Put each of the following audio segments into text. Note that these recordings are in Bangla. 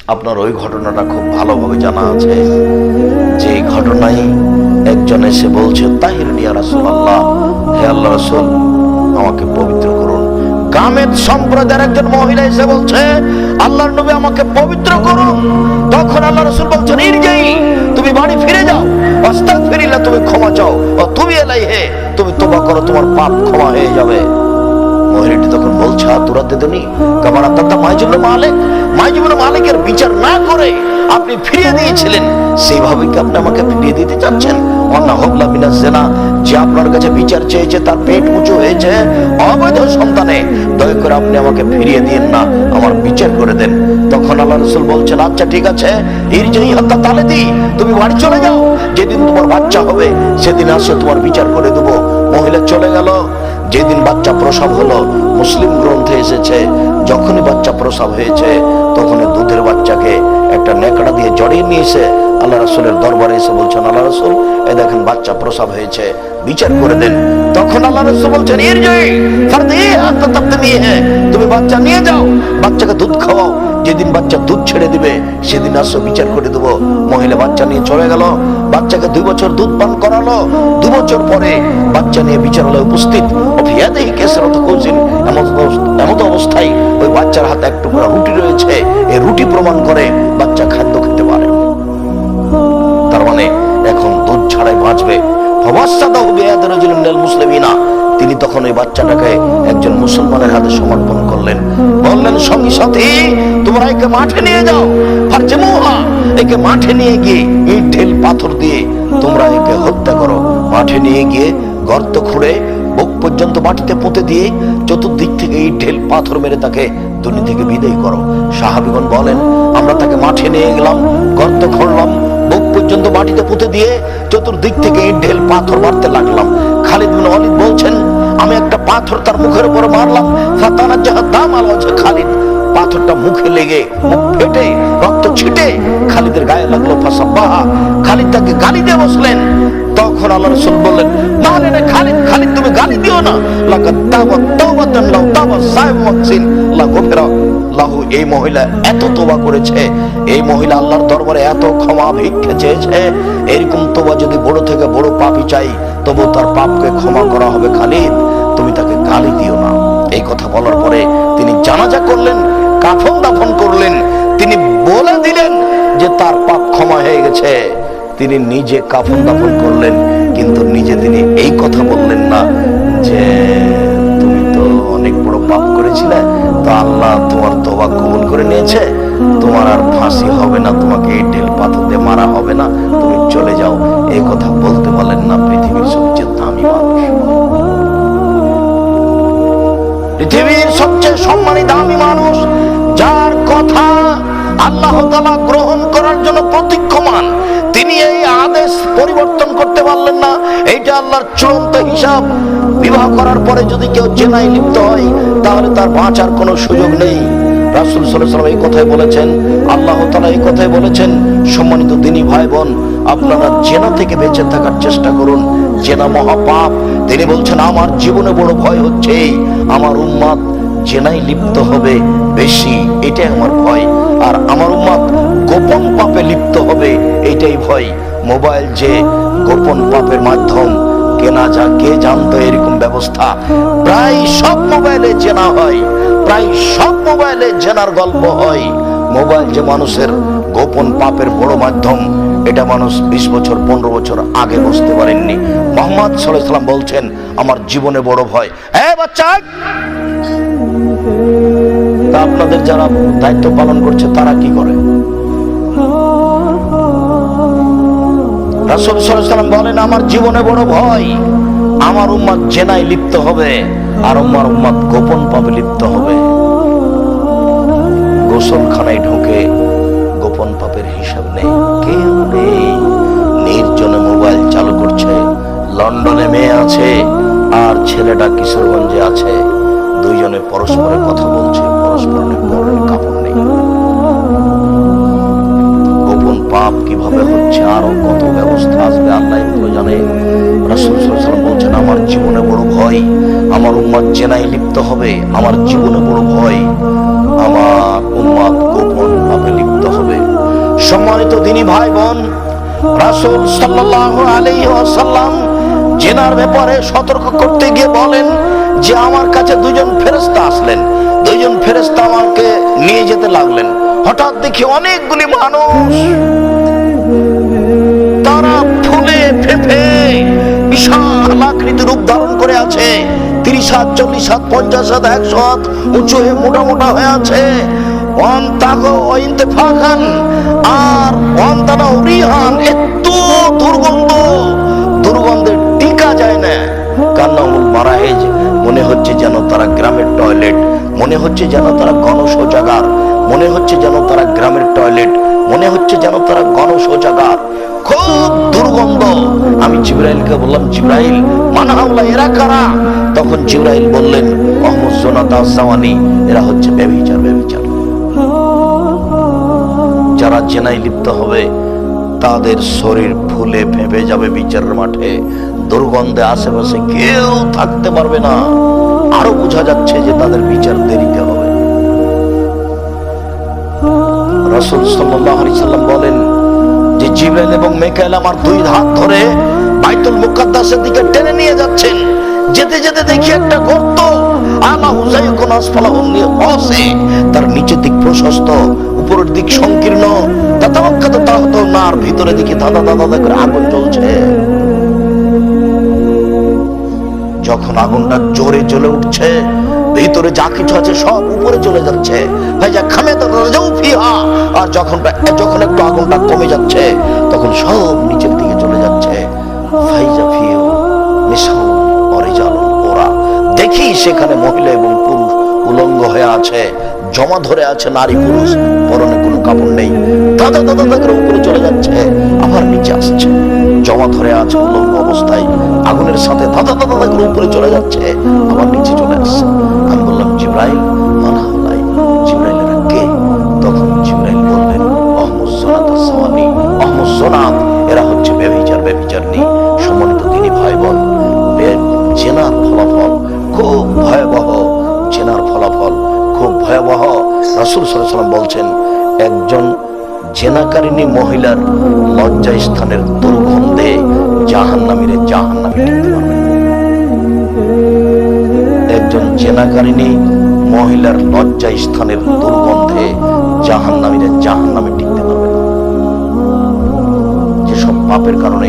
আপনার ওই ঘটনাটা খুব ভালোভাবে জানা আছে। যে ঘটনায় একজন এসে বলছে তাহির নিয়া রাসুল আল্লাহ হে আল্লাহ রাসুল, আমাকে পবিত্র করুন। গামেদ সম্প্রদায়ের একজন মহিলা এসে বলছে, আল্লাহর নবী আমাকে পবিত্র করুন। তখন আল্লাহ রসুল বলছেন ইরজাই তুমি বাড়ি ফিরে যাও। অস্তাক ফিরিলে তুমি ক্ষমা চাও। ও তুমি এলাই হে তুমি তোবা করো, তোমার পাপ ক্ষমা হয়ে যাবে। মহিলাটি তখন বলছে তোরা দেদনি কামার আত্মা মাইজুবনে মালিক মাইজুবনে মালিকের বিচার না করে আপনি ফিরিয়ে দিয়েছিলেন সেইভাবে কি আপনি আমাকে ফিরিয়ে দিতে চাচ্ছেন? অন্না হবলা বিনা জেনা, যে আপনার কাছে বিচার চেয়েছে, তার পেট উঁচু হয়েছে। অবৈধ সন্তানে, দয়া করে আপনি আমাকে ফিরিয়ে দিন না, আমার বিচার করে দেন। তখন আল্লাহ রসুল বলছেন আচ্ছা ঠিক আছে এর হত্যা তালে দি, তুমি বাড়ি চলে যাও। যেদিন তোমার বাচ্চা হবে, সেদিন আসে তোমার বিচার করে দেবো। মহিলা চলে গেল। যেদিন বাচ্চা প্রসব হলো, মুসলিম গ্রন্থে এসেছে যখনই বাচ্চা প্রসব হয়েছে তখন দুধের বাচ্চাকে একটা নেকড়া দিয়ে জড়িয়ে নিয়েছে। আল্লাহ রসুলের দরবারে এসে বলছেন, আল্লাহ রসুল, এ দেখেন বাচ্চা প্রসব হয়েছে, বিচার করে দেন। তখন আল্লাহ রসুল বলছেন, এর জয় তুমি বাচ্চা নিয়ে যাও, বাচ্চাকে দুধ খাওয়াও। যেদিন বাচ্চা দুধ ছেড়ে দিবে, সেদিন আসো, বিচার করে দেবো। মহিলা বাচ্চা নিয়ে চলে গেল, বাচ্চাকে দুই বছর দুধ পান করালো। দু বছর পরে বাচ্চা নিয়ে বিচারালয়ে উপস্থিত। কেসরত এমন অবস্থায় ওই বাচ্চার হাতে এক টুকরা রুটি রয়েছে, এই রুটি প্রমাণ করে বাচ্চা খাদ্য খেতে পারে। তার মানে এখন দুধ ছাড়াই বাঁচবে। মুসলিমিনা। তিনি তখন ওই বাচ্চাটাকে একজন মুসলমানের হাতে সমর্পণ করলেন। বললেন, সঙ্গী সাথী, তোমরা একে মাঠে নিয়ে যাও। একে মাঠে নিয়ে গিয়ে ইট, ঢেল, পাথর দিয়ে তোমরা একে হত্যা করো। মাঠে নিয়ে গিয়ে গর্ত খুঁড়ে বুক পর্যন্ত মাটিতে পুঁতে দিয়ে চতুর্দিক থেকে ইট ঢেল পাথর মেরে তাকে দুনিয়া থেকে বিদায় করো। সাহাবিগণ বলেন, আমরা তাকে মাঠে নিয়ে গেলাম, গর্ত খুঁড়লাম, বুক পর্যন্ত মাটিতে পুঁতে দিয়ে চতুর্দিক থেকে ইট ঢেল পাথর মারতে লাগলাম। খালিদ বিন ওয়ালিদ বলছেন, আমি একটা পাথর তার মুখের উপর মারলাম, ফাতানা যাহা দাম আলো খালিদ। পাথরটা মুখে লেগে মুখ ফেটে, রক্ত ছিটে, খালিদের গায়ে লাগল ফাসাব্বাহা। খালিদ তাকে গালি দিয়ে বসলেন। তখন আল্লাহ রাসূল বললেন, না রে রে খালিদ খালিদ তুমি গালি দিও না। তাওবা সাহেব লাহু এই মহিলা এত তোবা করেছে। এই মহিলা আল্লাহর দরবারে এত ক্ষমা ভিক্ষে চেয়েছে। এরকম তোবা যদি বড় থেকে বড় পাপই চাই, তবু তার পাপকে ক্ষমা করা হবে খালিদ। তুমি তাকে গালি দিও না। এই কথা বলার পরে তিনি জানাজা করলেন। কাফন দাফন করলেন। তিনি বলে দিলেন যে তার পাপ ক্ষমা হয়ে গেছে। তিনি নিজে কাফন দাফন করলেন, কিন্তু নিজে তিনি এই কথা বললেন না যে, তুমি তো অনেক বড় পাপ করেছিলে, তো আল্লাহ তোমার তোবা কবুল করে নিয়েছে। তোমার আর ফাঁসি হবে না, তোমাকে এই ঢেল পাথর দিয়ে মারা হবে না। তুমি চলে যাও এই কথা বলতে পারলেন না পৃথিবীর সবচেয়ে পৃথিবীর সবচেয়ে সম্মানী দামি মানুষ, যার কথা আল্লাহ তাআলা গ্রহণ করার জন্য প্রতীক্ষমান, তিনি এই আদেশ পরিবর্তন করতে পারলেন না। এইটা আল্লাহর চূড়ান্ত হিসাব। বিবাহ করার পরে যদি কেউ জেনায় লিপ্ত হয়, তাহলে তার বাঁচার কোনো সুযোগ নেই। রাসুল সাল্লাম এই কথাই বলেছেন। আল্লাহ তালা এই কথাই বলেছেন। সম্মানিত দিনী ভাই বোন আপনারা জেনা থেকে বেঁচে থাকার চেষ্টা করুন। জেনা মহাপাপ তিনি বলছেন, আমার জীবনে বড় ভয় হচ্ছে, আমার উম্মাদ জেনাই লিপ্ত হবে বেশি, এটাই আমার ভয়। আর আমার উম্মাদ গোপন পাপে লিপ্ত হবে, এটাই ভয়। মোবাইল যে গোপন পাপের মাধ্যম, কেনা যা, কে জানতো এরকম ব্যবস্থা? প্রায় সব মোবাইলে জেনা হয়, প্রায় সব মোবাইলে জেনার গল্প হয়। মোবাইল যে মানুষের গোপন পাপের বড় মাধ্যম এটা মানুষ বিশ বছর, পনেরো বছর আগে বুঝতে পারেননি। মোহাম্মদ সাল্লাম বলছেন, আমার জীবনে বড় ভয়। হ্যাঁ বাচ্চা! তা আপনাদের যারা দায়িত্ব পালন করছে, তারা কি করে? রাসূল সাল্লাম বলেন, আমার জীবনে বড় ভয়। আমার উম্মাদ জেনায় লিপ্ত হবে, আর উম্মার উম্মাদ গোপন পাবে লিপ্ত হবে। গোসলখানায় ঢুকে গোপন পাপের হিসাব নেই। আছে, আর ছেলেটা কিশোরগঞ্জে আছে। দুইজনে পরস্পরের কথা বলছে, পরস্পরের পরনের কাপড় নেই। গোপন পাপ কীভাবে হচ্ছে, আরও কত ব্যবস্থা আসবে, আল্লাহ জানে। বলছেন, আমার জীবনে বড় ভয়, আমার উম্মত জেনায় লিপ্ত হবে, আমার জীবনে বড় ভয়, আমার উম্মত গোপন পাপে লিপ্ত হবে। সম্মানিত দিনী ভাই বোন, রাসূল সাল্লাল্লাহু আলাইহি ওয়াসাল্লাম জেনার ব্যাপারে সতর্ক করতে গিয়ে বলেন যে আমার কাছে দুজন ফেরেশতা আসলেন। দুইজন ফেরেশতা আমাকে নিয়ে যেতে লাগলেন। হঠাৎ দেখি অনেকগুলি মানুষ। তারা ফুলে ফেপে বিশাল আকৃতি রূপ ধারণ করে আছে। তিরিশ হাত, চল্লিশ হাত, পঞ্চাশ হাত, একশো হাত উঁচু হয়ে মোটা মোটা হয়ে আছে। আর ওয়ান তানা উরিহান এত দুর্গন্ধে। মারাহেজ মনে হচ্ছে যেন তারা গ্রামের টয়লেট। মনে হচ্ছে যেন তারা গণশৌচাগার। মনে হচ্ছে যেন তারা গ্রামের টয়লেট। মনে হচ্ছে যেন তারা গণশৌচাগার। খুব দুর্গন্ধ। আমি জিব্রাইলকে বললাম, জিব্রাইল মানহাওলা এরা কারা? তখন জিব্রাইল বললেন মোহাম্মদ জাওয়ানি এরা হচ্ছে ব্যভিচার ব্যভিচার। যারা জেনায় লিপ্ত হবে তাদের শরীর ফুলে ফেঁপে যাবে বিচারের মাঠে। দুর্গন্ধে আশেপাশে কেউ থাকতে পারবে না। আরও বোঝা যাচ্ছে যে তাদের বিচার দেরিতে হবে। রসুল সাল্লাম বলেন, যে জিব্রাইল এবং আমার দুই হাত ধরে বাইতুল মুকাদ্দাসের দিকে টেনে নিয়ে যাচ্ছেন, যেতে যেতে দেখি একটা গর্ত আলা তার নিচের দিক প্রশস্ত, উপরের দিক সংকীর্ণ। তাহত নার ভিতরে দিকে দাদা দাদা করে আগুন যখন আগুনটা জোরে জ্বলে উঠছে, ভিতরে যা কিছু আছে সব উপরে চলে যাচ্ছে। আর যখন যখন একটু আগুনটা কমে যাচ্ছে, তখন সব নিচের দিকে চলে যাচ্ছে। ভাইজা ফিও ওরা দেখি সেখানে মহিলা এবং পুরুষ উলঙ্গ হয়ে আছে, জমা ধরে আছে নারী পুরুষ, পরনে কোনো কাপড় নেই। দাদা দাদা দাদা উপরে চলে যাচ্ছে, আবার নিচে আসছে। জমা ধরে আছে উলঙ্গ অবস্থায়, আগুনের সাথে দাদা দাদা দাদা উপরে চলে যাচ্ছে, আবার নিচে চলে আসছে। আমি বললাম, জিব্রাইল, মানা। ভয়াবহ রাসুল সাল্লাম বলছেন, একজন জেনাকারিনী মহিলার লজ্জা স্থানের দুর্গন্ধে জাহান নামিরে জাহান নামে টিকতে পারবে না। একজন জেনাকারিনী মহিলার লজ্জা স্থানের দুর্গন্ধে জাহান নামিরে জাহান নামে টিকতে পারবে যেসব পাপের কারণে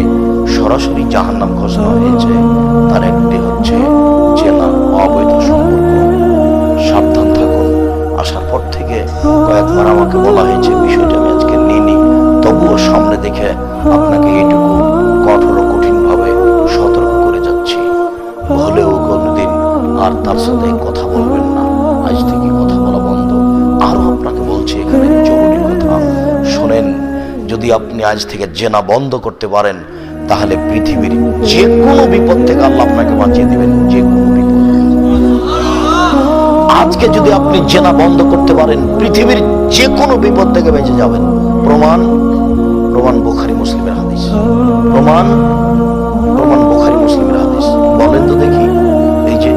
সরাসরি জাহান নাম ঘোষণা হয়েছে, তার একটি হচ্ছে জেনা অবৈধ সম্পর্ক সাবধান আসার পর থেকে কয়েকবার আমাকে বলা হয়েছে, বিষয়টা আমি আজকে নিইনি। তবুও সামনে দেখে আপনাকে এইটুকু কঠোর কঠিন ভাবে সতর্ক করে যাচ্ছি। হলেও কোনোদিন আর তার সাথে কথা বলবেন না। আজ থেকে কথা বলা বন্ধ। আরও আপনাকে বলছি, এখানে জরুরি কথা। শোনেন, যদি আপনি আজ থেকে জেনা বন্ধ করতে পারেন, তাহলে পৃথিবীর যে কোনো বিপদ থেকে আল্লাহ আপনাকে বাঁচিয়ে দেবেন যে কোনো বিপদ আজকে যদি আপনি জেনা বন্ধ করতে পারেন, পৃথিবীর যে কোনো বিপদ থেকে বেঁচে যাবেন। প্রমাণ প্রমাণ বুখারি মুসলিমের হাদিস। প্রমাণ প্রমাণ বুখারি মুসলিমের হাদিস। বলেন তো দেখি, এই যে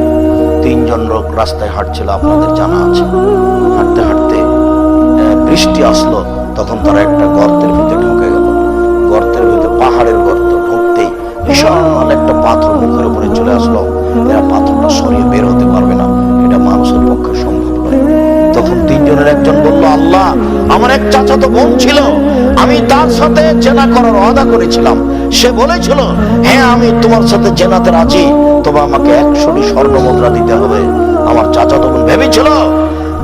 তিনজন লোক রাস্তায় হাঁটছিল, আপনাদের জানা আছে। হাঁটতে হাঁটতে বৃষ্টি আসলো, তখন তারা একটা গর্তের ভিতরে আল্লাহ আমার এক চাচাতো বোন ছিল, আমি তার সাথে জেনা করার ওয়াদা করেছিলাম। সে বলেছিল হ্যাঁ আমি তোমার সাথে জেনাতে রাজি, তবে আমাকে একশোটি স্বর্ণ মুদ্রা দিতে হবে। আমার চাচাতো বোন ভেবেছিল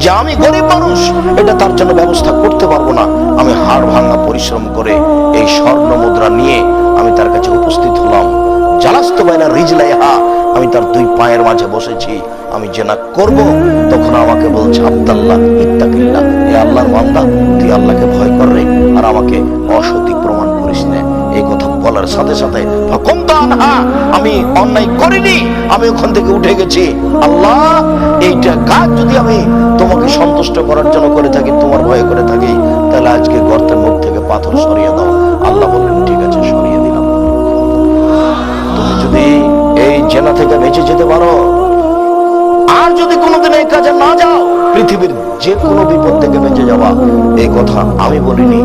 যে আমি গরিব মানুষ, এটা তার জন্য ব্যবস্থা করতে পারব না। আমি হাড় ভাঙা পরিশ্রম করে এই স্বর্ণ মুদ্রা নিয়ে আমি তার কাছে উপস্থিত হলাম। জালাস্ত বাইনা রিজলাইহা, আমি তার দুই পায়ের মাঝে বসেছি। আমি জেনা করব, তখন আমাকে বলছে, আব্দাল্লাহ, ইত্তাকিল্লাহ। এ আল্লাহর বান্দা, তুই আল্লাহকে ভয় কর রে, আর আমাকে অসতী প্রমাণ করিস না। এই কথা বলার সাথে সাথে আমি অন্যায় করিনি, আমি ওখান থেকে উঠে গেছি। আল্লাহ, এইটা কাজ যদি আমি তোমাকে সন্তুষ্ট করার জন্য করে থাকি, তোমার ভয়ে করে থাকি, তাহলে আজকে গর্তের মুখ থেকে পাথর সরিয়ে দাও। আল্লাহ বললেন, ঠিক আছে, সরিয়ে দিলাম। তুমি যদি এই জেলা থেকে বেঁচে যেতে পারো আর যদি কোনোদিন এই কাজে না যাও, পৃথিবীর যে কোনো বিপদ থেকে বেঁচে যাওয়া এই কথা আমি বলিনি।